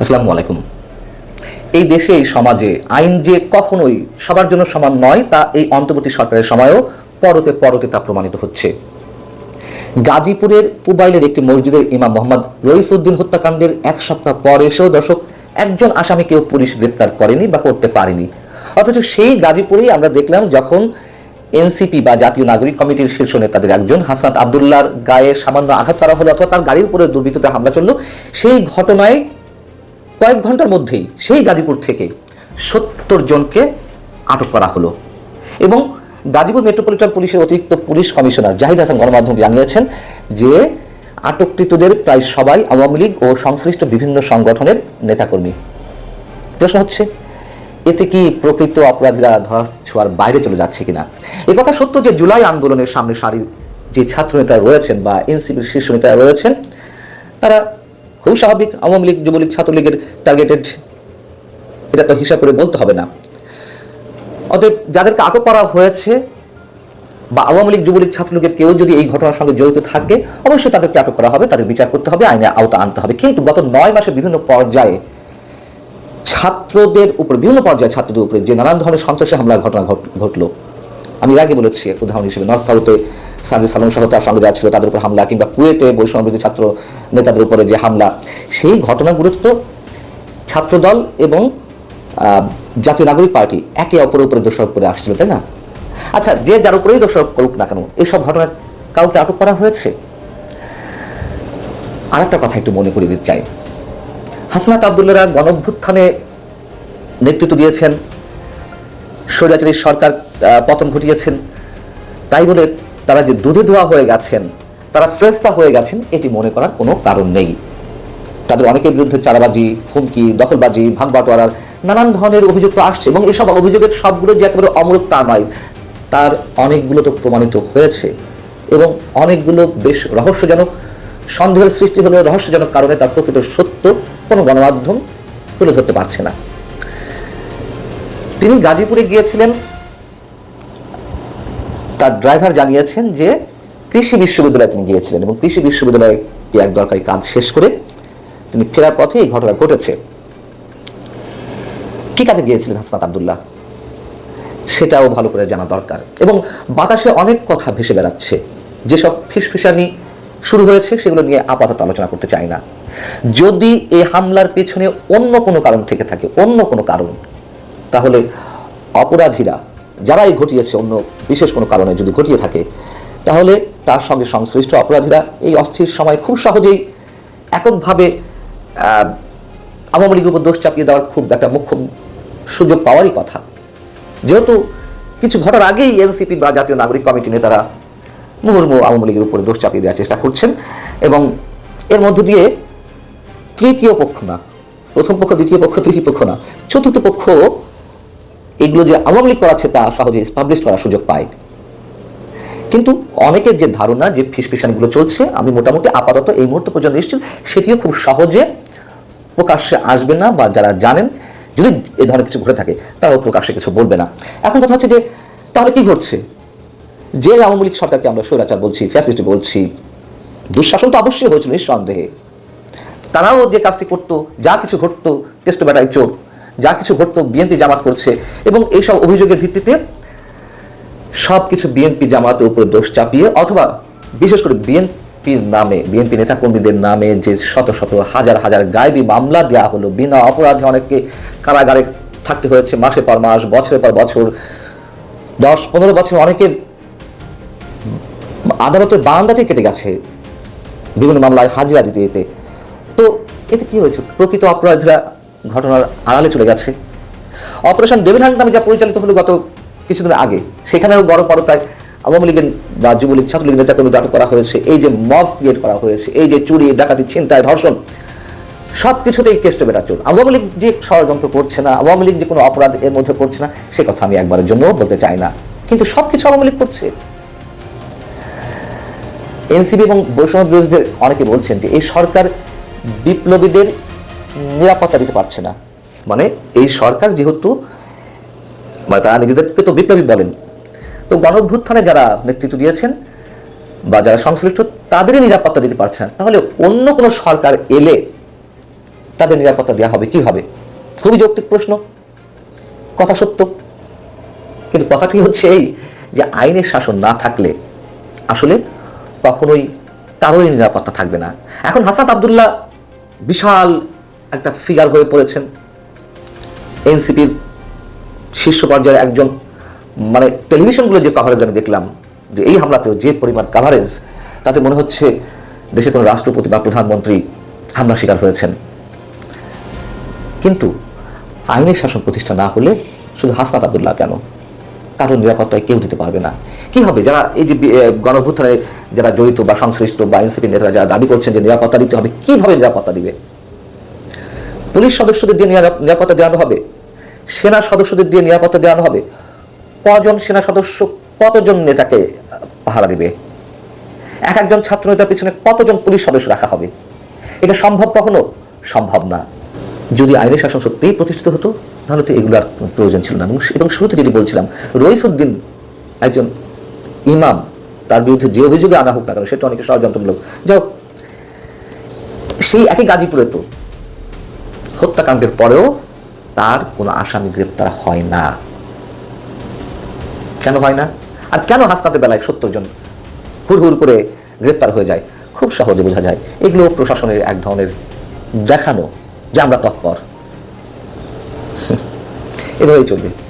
আসসালামু আলাইকুম। এই দেশে, এই সমাজে আইন যে কখনোই সবার জন্য সমান নয়, তা এই অন্তর্বর্তী সরকারের সময়ও পরতে পরতে তা প্রমাণিত হচ্ছে। গাজীপুরের পুবাইলের একটি মসজিদের ইমাম মোহাম্মদ রইস উদ্দিন হত্যাকাণ্ডের এক সপ্তাহ পর এসেও দর্শক, একজন আসামিকেও পুলিশ গ্রেপ্তার করেনি বা করতে পারেনি। অথচ সেই গাজীপুরেই আমরা দেখলাম যখন এনসিপি বা জাতীয় নাগরিক কমিটির শীর্ষ নেতাদের একজন হাসান আবদুল্লাহর গায়ে সামান্য আঘাত করা হলো অথবা তার গাড়ির উপরে দুর্বৃত্ততে হামলা চলল, সেই ঘটনায় কয়েক ঘণ্টার মধ্যেই সেই গাজীপুর থেকে সত্তর জনকে আটক করা হলো এবং গাজীপুর মেট্রোপলিটন পুলিশের অতিরিক্ত পুলিশ কমিশনার জাহিদ হাসান গণমাধ্যমকে জানিয়েছেন যে আটককৃতদের প্রায় সবাই আওয়ামী লীগ ও সংশ্লিষ্ট বিভিন্ন সংগঠনের নেতাকর্মী। প্রশ্ন হচ্ছে, এতে কি প্রকৃত অপরাধীরা ধরা ছোঁয়ার বাইরে চলে যাচ্ছে কিনা? কথা সত্য যে জুলাই আন্দোলনের সামনে সারির যে ছাত্র নেতারা রয়েছেন বা এনসিপির শীর্ষ নেতারা রয়েছেন, তারা খুব স্বাভাবিক আওয়ামী লীগ, যুবলীগ, ছাত্রলীগের টার্গেটেড এটা তো হিসাব করে বলতে হবে না। অতএব যাদেরকে আটক করা হয়েছে বা আওয়ামী লীগ, যুবলীগ, ছাত্রলীগের কেউ যদি এই ঘটনার সঙ্গে জড়িত থাকে, অবশ্যই তাদেরকে আটক করা হবে, তাদের বিচার করতে হবে, আইনে আওতা আনতে হবে। কিন্তু গত নয় মাসে বিভিন্ন পর্যায়ে ছাত্রদের উপর, বিভিন্ন পর্যায়ে ছাত্রদের উপরে যে নানান ধরনের সন্ত্রাসী হামলার ঘটনা ঘটলো। আমি আগে বলেছি উদাহরণ হিসেবে নর্থ সাউথে সার্জি সালাম সহ তার সঙ্গে যারা ছিল তাদের উপর হামলা কিংবা কুয়েটে বৈষম্যবিরোধী ছাত্র নেতাদের উপরে যে হামলা, সেই ঘটনাগুলোতে তো ছাত্রদল এবং জাতীয় নাগরিক পার্টি একে অপরের উপরে দোষারোপ করে আসছিল, তাই না? আচ্ছা যে যার উপরেই দোষারোপ করুক না কেন এইসব ঘটনা কাউকে আটক করা হয়েছে? আর একটা কথা একটু মনে করে দিতে চাই। হাসনাত আবদুল্লারা গণভ্যুত্থানে নেতৃত্ব দিয়েছেন, স্বৈরাচারী সরকার পতন ঘটিয়েছেন, তাই বলে তারা যে দুধে ধোয়া হয়ে গেছেন, তারা ফ্রেস্তা হয়ে গেছেন, এটি মনে করার কোনো কারণ নেই। তাদের অনেকের বিরুদ্ধে চারাবাজি হুমকি, দখলবাজি ভাগ বাটোয়ারার নানান ধরনের অভিযোগ তো আসছে এবং এসব অভিযোগের সবগুলো যে একেবারে অমূলক তা নয়, তার অনেকগুলো তো প্রমাণিত হয়েছে এবং অনেকগুলো বেশ রহস্যজনক, সন্দেহের সৃষ্টি হলেও রহস্যজনক কারণে তার প্রকৃত সত্য কোনো গণমাধ্যম তুলে ধরতে পারছে না। তিনি গাজীপুরে গিয়েছিলেন তার ড্রাইভার জানিয়েছেন যে কৃষি বিশ্ববিদ্যালয়ে তিনি গিয়েছিলেন এবং কৃষি বিশ্ববিদ্যালয়ে এক দরকারি কাজ শেষ করে তিনি ফেরার পথে এই ঘটনা ঘটেছে। কি কাজে গিয়েছিলেন হাসনাত আবদুল্লাহ? সেটাও ভালো করে জানা দরকার এবং বাতাসে অনেক কথা ভেসে বেড়াচ্ছে। যেসব ফিসফিসানি শুরু হয়েছে সেগুলো নিয়ে আপাতত আলোচনা করতে চাই না। যদি এই হামলার পেছনে অন্য কোনো কারণ থেকে থাকে, অন্য কোনো কারণ, তাহলে অপরাধীরা যারাই ঘটিয়েছে অন্য বিশেষ কোনো কারণে যদি ঘটিয়ে থাকে, তাহলে তার সঙ্গে সংশ্লিষ্ট অপরাধীরা এই অস্থির সময় খুব সহজেই এককভাবে আওয়ামী লীগের উপর দোষ চাপিয়ে দেওয়ার খুব একটা মুখ্য সুযোগ পাওয়ারই কথা। যেহেতু কিছু ঘটার আগেই এনসিপি বা জাতীয় নাগরিক কমিটি নেতারা মুহুর্মুহু আওয়ামী লীগের উপরে দোষ চাপিয়ে দেওয়ার চেষ্টা করছেন এবং এর মধ্য দিয়ে তৃতীয় পক্ষ না, প্রথম পক্ষ, দ্বিতীয় পক্ষ, তৃতীয় পক্ষ না, চতুর্থ পক্ষ এগুলো যে আওয়ামী লীগ করাচ্ছে তা সহজে এস্টাবলিশ করার সুযোগ পায়। কিন্তু অনেকের যে ধারণা যে ফিসফিসানগুলো চলছে, আমি মোটামুটি আপাতত এই মুহূর্ত পর্যন্ত নিশ্চিত, সেটিও খুব সহজে প্রকাশ্যে আসবে না বা যারা জানেন, যদি এ ধরনের কিছু ঘটে থাকে, তারাও প্রকাশ্যে কিছু বলবে না। এখন কথা হচ্ছে যে, তাহলে কি ঘটছে? যে আওয়ামী লীগ সরকারকে আমরা স্বৈরাচার বলছি, ফ্যাসিস্ট বলছি, দুঃশাসন তো অবশ্যই হয়েছিল নিঃসন্দেহে। তারাও যে কাজটি করতো, যা কিছু ঘটতো, কেষ্ট বেটায় চোর যা কিছু ঘটতো বিএনপি জামাত করছে এবং এইসব অভিযোগের ভিত্তিতে সব কিছু বিএনপি জামাতের উপরে দোষ চাপিয়ে অথবা বিশেষ করে বিএনপির নামে, বিএনপি নেতাকর্মীদের নামে যে শত শত, হাজার হাজার গায়েবী মামলা দেওয়া হলো, বিনা অপরাধে অনেককে কারাগারে থাকতে হয়েছে মাসে পর মাস, বছরের পর বছর, দশ পনেরো বছর অনেকের আদালতের বারান্দাতেই কেটে গেছে বিভিন্ন মামলায় হাজিরা দিতে দিতে। তো এতে কি হয়েছে? প্রকৃত অপরাধীরা ঘটনার আড়ালে চলে গেছে। অপারেশন ডেভিল হ্যান্ড নামে যা পরিচালিত হলো গত কিছুদিন আগে, সেখানেও বড় পরতায় আওয়ামী লীগের বা যুবলীগ ছাত্রলীগ নেতাকর্মী আটক করা হয়েছে। এই যে মফ গেট করা হয়েছে, এই যে চুরি, ডাকাতি, ছিনতাই, ধর্ষণ সব কিছুতেই কেষ্ট চোর। আওয়ামী লীগ যে ষড়যন্ত্র করছে না, আওয়ামী লীগ যে কোনো অপরাধ এর মধ্যে করছে না, সে কথা আমি একবারের জন্য বলতে চাই না। কিন্তু সব কিছু আওয়ামী লীগ করছে। এনসিবি এবং বৈষম্য বিরোধীদের অনেকে বলছেন যে, এই সরকার বিপ্লবীদের নিরাপত্তা দিতে পারছে না। মানে এই সরকার যেহেতু মানে তারা নিজেদেরকে তো বিপ্লবী বলেন। তো গণভ্যুত্থানে যারা নেতৃত্ব দিয়েছেন বা যারা সংশ্লিষ্ট, তাদেরই নিরাপত্তা দিতে পারছে না। তাহলে অন্য কোনো সরকার এলে তাদের নিরাপত্তা দেওয়া হবে কীভাবে? খুবই যৌক্তিক প্রশ্ন। কথা সত্য। কিন্তু কথাটি হচ্ছে এই যে আইনের শাসন না থাকলে আসলে কখনোই কারোরই নিরাপত্তা থাকবে না। এখন হাসান আবদুল্লাহ বিশাল একটা ফিগার হয়ে পড়েছেন। এনসিপির শীর্ষ পর্যায়ে একজন। মানে টেলিভিশনগুলো যে কভারেজ আমি দেখলাম, যে এই হামলাতেও যে পরিমাণ কাভারেজ তাতে মনে হচ্ছে দেশের কোনো রাষ্ট্রপতি বা প্রধানমন্ত্রী হামলা শিকার হয়েছেন। কিন্তু আইনের শাসন প্রতিষ্ঠা না হলে শুধু হাসনাত আবদুল্লাহ কেন? কারোর নিরাপত্তায় কেউ দিতে পারবে না। কি হবে? যারা এই যে গণভ্যুত্থানে যারা জড়িত বা সংশ্লিষ্ট বা এনসিপি নেতারা যারা দাবি করছেন যে নিরাপত্তা দিতে হবে, কীভাবে নিরাপত্তা দিবে? পুলিশ সদস্যদের দিয়ে নিরাপত্তা দেওয়ানো হবে। সেনা সদস্যদের দিয়ে নিরাপত্তা দেওয়ানো হবে। কজন সেনা সদস্য কতজন নেতাকে পাহারা দিবে? এক একজন ছাত্র নেতার পিছনে কতজন পুলিশ সদস্য রাখা হবে? এটা সম্ভব কখনো? সম্ভব না। যদি আইনের শাসন সত্যিই প্রতিষ্ঠিত হতো, তাহলে তো এগুলো আর প্রয়োজন ছিল না। এবং শুরুতে যেটি বলছিলাম, রইসুদ্দিন একজন ইমাম, তার বিরুদ্ধে যে অভিযোগে আনা হোক না কেন, সেটা অনেক ষড়যন্ত্রমূলক। যাও সেই একই গাজীপুরে তো। হত্যাকাণ্ডের পরেও তার কোনো আসামি গ্রেপ্তার হয় না। কেন হয় না? আর কেন হাসনাতে বেলায় সত্তর জন হুর হুড় করে গ্রেপ্তার হয়ে যায়? খুব সহজে বোঝা যায়। এগুলো প্রশাসনের এক ধরনের দেখানো যে আমরা তৎপর। এভাবেই চলবে।